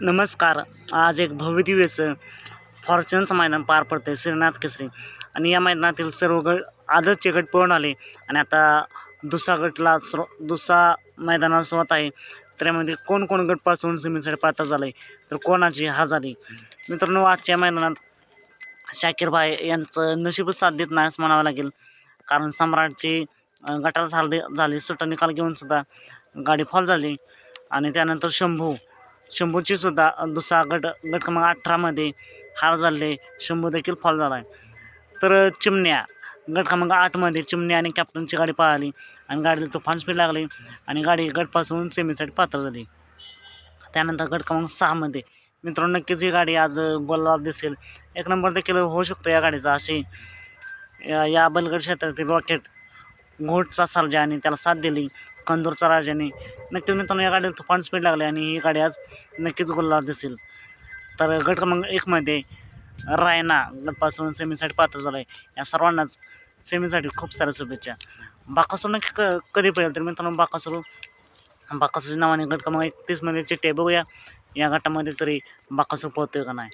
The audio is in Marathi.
नमस्कार. आज एक भव्यदिव्य असं फॉर्च्युनचं मैदान पार पडतं आहे श्रीनाथ केसरी. आणि या मैदानातील सर्व गट आदतचे गट पळून आले. आणि आता दुसरा गटला स्रो दुसरा मैदानाला सुरुवात आहे. तर यामध्ये कोण कोण गटपासून सेमीसाठी पात्र झालं आहे तर कोणाची हा झाली? मित्रांनो आजच्या मैदानात शाकीर भाई यांचं नशीबच साथ देत नाही असं म्हणावं लागेल. कारण सम्राटची गटाला झाली झाली. सुट्टा निकाल घेऊन सुद्धा गाडी फॉल झाली. आणि त्यानंतर शंभू शंभूची सुद्धा दुसरा गट गट क्रमांक अठरामध्ये हार झाले. शंभू देखील फॉल झाला आहे. तर चिमण्या गट क्रमांक आठमध्ये चिमण्या आणि कॅप्टनची गाडी पळाली आणि गाडीला तुफान स्पीड लागली आणि गाडी गटपासून सेमीसाठी पात्र झाली. त्यानंतर गट क्रमांक सहामध्ये मित्रांनो नक्कीच ही गाडी आज गोलाला दिसेल. एक नंबर देखील होऊ शकतो या गाडीचा अशी या या बलगड क्षेत्रातील रॉकेट घोटचा सर्जा आणि त्याला साथ दिली. कंदूरचा राजाने. नक्कीच मित्रांनो या गाडीला तुफान स्पीड लागली आणि ही गाडी आज नक्कीच गुल्ला दिसेल. तर गट क्रमांक एकमध्ये रायना गटपासून सेमीसाठी पात्र झालं आहे या सर्वांनाच सेमीसाठी खूप साऱ्या शुभेच्छा. बाकासूर नक्की क कधी पडेल? तर मित्रांनो बाकासूर बाकासूरच्या नावाने गट क्रमांक एकतीसमध्ये चिट्टे बघूया. या गटामध्ये तरी बाकासूर पोहतोय का नाही?